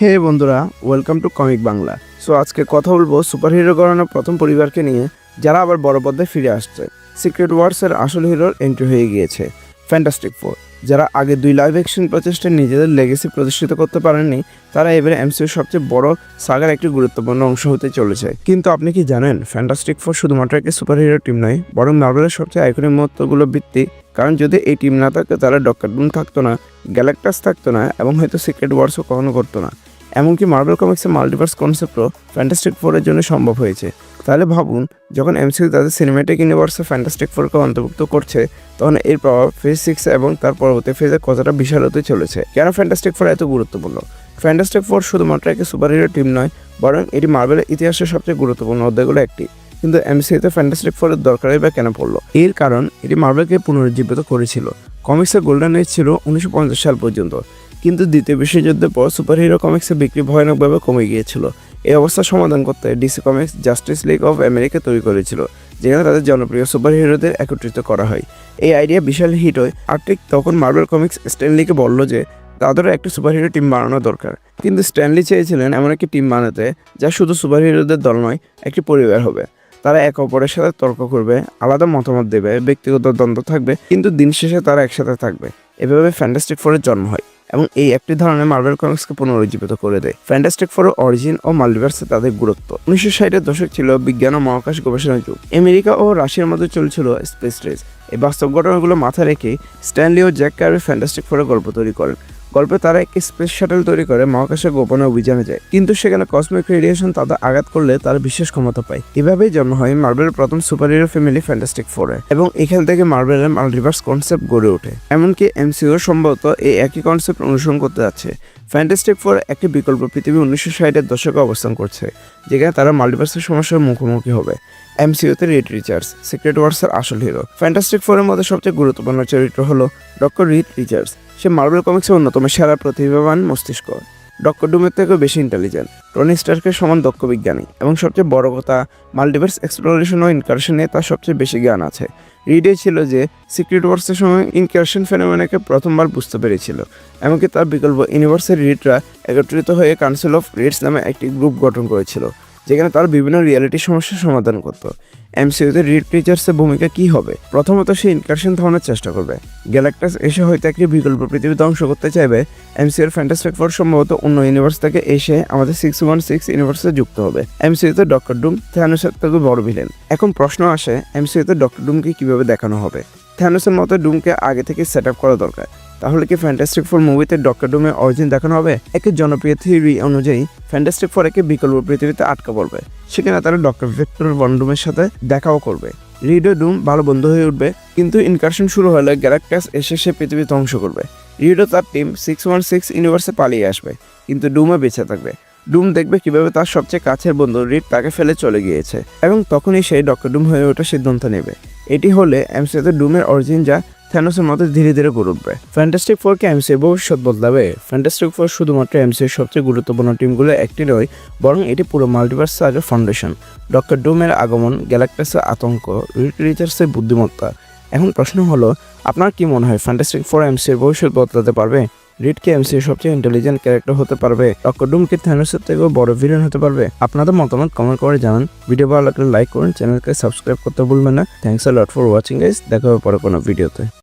হে বন্ধুরা welcome to comic Bangla so আজকে কথা বলব সুপারহিরো গড়ানোর প্রথম পরিবারকে নিয়ে, যারা আবার বড় পর্দায় ফিরে আসছে। সিক্রেট ওয়ার্সের আসল হিরোর এন্ট্রি হয়ে গিয়েছে ফ্যান্টাস্টিক ফোর যারা আগে দুই লাইভ অ্যাকশন প্রচেষ্টায় নিজেদের লেগেসি প্রতিষ্ঠিত করতে পারেননি, তারা এবারে এমসিউর সবচেয়ে বড় সাগার একটি গুরুত্বপূর্ণ অংশ হতে চলেছে। কিন্তু আপনি কি জানেন ফ্যান্টাস্টিক ফোর শুধুমাত্র একটি সুপারহিরো টিম নয়, বরং মার্বেলের সবচেয়ে আইকনিক মুহূর্তগুলো ভিত্তি কারণ যদি এই টিম না থাকতো তারা ডক্টর ডুম থাকতো না গ্যালাক্টাস থাকতো না, এবং হয়তো সিক্রেট ওয়ার্সও কখনো করতো না। এমনকি মার্বেল কমিক্সের মাল্টিভার্স কনসেপ্টও ফ্যান্টাস্টিক ফোরের জন্য সম্ভব হয়েছে। তাহলে ভাবুন, যখন এমসিউ তাদের সিনেমেটিক ইউনিভার্সে ফ্যান্টাস্টিক ফোরকে অন্তর্ভুক্ত করছে, তখন এর প্রভাব ফেজ সিক্স এবং তার পরবর্তী ফেজে কতটা বিশাল হতে চলেছে। কেন ফ্যান্টাস্টিক ফোর এত গুরুত্বপূর্ণ? ফ্যান্টাস্টিক ফোর শুধুমাত্র একটি সুপারহিরো টিম নয়, বরং এটি মার্বেলের ইতিহাসের সবচেয়ে গুরুত্বপূর্ণ অধ্যায়গুলো একটি। কিন্তু এমসিউতে ফ্যান্টাস্টিক ফোরের দরকারই বা কেন পড়ল? এর কারণ, এটি মার্বেলকে পুনরুজ্জীবিত করেছিল। কমিক্সের গোল্ডেন এজ ছিল উনিশশো পঞ্চাশ সাল পর্যন্ত। কিন্তু দ্বিতীয় বিশ্বযুদ্ধের পর সুপারহিরো কমিক্সের বিক্রি ভয়ানকভাবে কমে গিয়েছিল। এই অবস্থা সমাধান করতে DC comics justice league of America তৈরি করেছিল, যেখানে তাদের জনপ্রিয় সুপারহিরোদের একত্রিত করা হয়। এই আইডিয়া বিশাল হিট হয়, আর ঠিক তখন মার্বেল কমিক্স স্ট্যানলিকে বলল যে, তাদেরও একটি সুপারহিরো টিম বানানো দরকার। কিন্তু স্ট্যানলি চেয়েছিলেন এমন একটি টিম বানাতে, যা শুধু সুপারহিরোদের দল নয়, একটি পরিবার হবে। তারা একে অপরের সাথে তর্ক করবে, আলাদা মতামত দেবে, ব্যক্তিগত দ্বন্দ্ব থাকবে, কিন্তু দিন শেষে তারা একসাথে থাকবে। এভাবে ফ্যান্টাস্টিক ফোরের জন্ম হয়। এবং এই একটি ধরনের মার্বেল কমিক্সকে পুনরুজ্জীবিত করে দেয়। ফ্যান্টাস্টিক ফোর অরিজিন ও মাল্টিভার্সে তাদের গুরুত্ব। উনিশশো ষাটের দশক ছিল বিজ্ঞান ও মহাকাশ গবেষণার যুগ। আমেরিকা ও রাশিয়ার মধ্যে চলছিল স্পেস রেস এই বাস্তব ঘটনাগুলো মাথায় রেখে স্ট্যানলি ও জ্যাক কার্বি ফ্যান্টাস্টিক ফোরের গল্প তৈরি করেন। গল্পে তারা একটি স্পেস শাটেল তৈরি করে মহাকাশে গোপনে অভিযানে যায়। কিন্তু সেখানে কসমিক রেডিয়েশন তাদের আঘাত করলে তারা বিশেষ ক্ষমতা পায়। এভাবেই জন্ম হয় মার্বেলের প্রথম সুপার হিরো ফ্যামিলি ফ্যান্টাস্টিক ফোরে এবং এখান থেকে মার্বেলের মাল্টিভার্স কনসেপ্ট গড়ে ওঠে। এমনকি এমসিও সম্ভবত এই একই কনসেপ্ট অনুসরণ করতে যাচ্ছে। ফ্যান্টাস্টিক ফোর একটি বিকল্প পৃথিবী উনিশশো ষাটের দশকে অবস্থান করছে, যেখানে তারা মাল্টিভার্সের সমস্যার মুখোমুখি হবে। এমসিউতে রিড রিচার্ডস সিক্রেট ওয়ার্সের আসল হিরো ফ্যান্টাস্টিক ফোরের মধ্যে সবচেয়ে গুরুত্বপূর্ণ চরিত্র হলো ডক্টর রিড রিচার্ডস সে মার্বেল কমিক্সের অন্যতম সেরা প্রতিভাবান মস্তিষ্ক। ডক্টর ডুমের থেকেও বেশি ইন্টেলিজেন্ট টনি স্টার্কের সমান দক্ষ বিজ্ঞানী। এবং সবচেয়ে বড় কথা মাল্টিভার্স এক্সপ্লোরেশন ও ইনকারশনে তার সবচেয়ে বেশি জ্ঞান আছে। রিডে ছিল যে সিক্রেট ওয়ার্সের সময় ইনকারশন ফেনোমেনাকে প্রথমবার বুঝতে পেরেছিল। এমনকি তার বিকল্প ইউনিভার্সের রিডরা একত্রিত হয়ে কাউন্সিল অফ রিডস নামে একটি গ্রুপ গঠন করেছিল। যেখানে তারা বিভিন্ন রিয়েলিটি সমস্যার সমাধান করত। এমসিউতে রিড টিচার্সের ভূমিকা কি হবে? প্রথমত সে ইনকারশন থামানোর চেষ্টা করবে। গ্যালাক্টাস এসে হয়তো একটি বিকল্প পৃথিবী ধ্বংস করতে চাইবে। এমসিউর ফ্যান্টাস্টিক ফোর সম্ভবত অন্য ইউনিভার্স থেকে এসে আমাদের সিক্স ওয়ান সিক্স ইউনিভার্সে যুক্ত হবে। এমসিউতে ডক্টর ডুম থ্যানোসের থেকে বড় ভিলেন এখন প্রশ্ন আসে এমসিউতে ডক্টর ডুমকে কীভাবে দেখানো হবে? থ্যানোসের মতো ডুমকে আগে থেকে সেট আপ করা দরকার। তাহলে কি ফ্যান্টাস্টিক ফোর মুভিতে ডক্টর ডুমের অরিজিন দেখানো হবে? একে জনপ্রিয় থিওরি অনুযায়ী ফ্যান্টাস্টিক ফোর একে বিকল্প পৃথিবীতে আটকা পড়বে। সেখানে তারা ডক্টর ভিক্টর বন্ডুমের সাথে দেখাও করবে। রিডো ডুম ভালো বন্ধু হয়ে উঠবে, কিন্তু ইনকারশন শুরু হলে গ্যালাক্টাস এসে সে পৃথিবী ধ্বংস করবে। রিডো তার টিম সিক্স ওয়ান সিক্স ইউনিভার্সে পালিয়ে আসবে, কিন্তু ডুমে বেঁচে থাকবে। ডুম দেখবে কীভাবে তার সবচেয়ে কাছের বন্ধু রিড তাকে ফেলে চলে গিয়েছে, এবং তখনই সে ডক্টর ডুম হয়ে ওঠার সিদ্ধান্ত নেবে। এটি হলে এমসিতে ডুমের অরিজিন যা থ্যানোসের মতো ধীরে ধীরে গড়ে উঠবে। ফ্যান্টাস্টিক ফোরকে এমসি ভবিষ্যৎ বদলাবে। ফ্যান্টাস্টিক ফোর শুধুমাত্র এমসির সবচেয়ে গুরুত্বপূর্ণ টিমগুলো একটি নয়, বরং এটি পুরো মাল্টিভার্স সার্জের ফাউন্ডেশন ডক্টর ডুমের আগমন গ্যালাক্টাসের আতঙ্ক রিচার্সের বুদ্ধিমত্তা। এখন প্রশ্ন হলো, আপনার কি মনে হয় ফ্যান্টাস্টিক ফোর এমসির ভবিষ্যৎ বদলাতে পারবে? রিড কি এমসির সবচেয়ে ইন্টেলিজেন্ট ক্যারেক্টার হতে পারবে। ডক্টর ডুম কি থ্যানোসের থেকেও বড় ভিলেন হতে পারবে। আপনাদের মতামত কমেন্ট করে জানান। ভিডিও ভালো লাগলে লাইক করুন চ্যানেলকে সাবস্ক্রাইব করতে ভুলবেন না। Thanks a lot for watching guys দেখা হবে পরে কোনো ভিডিওতে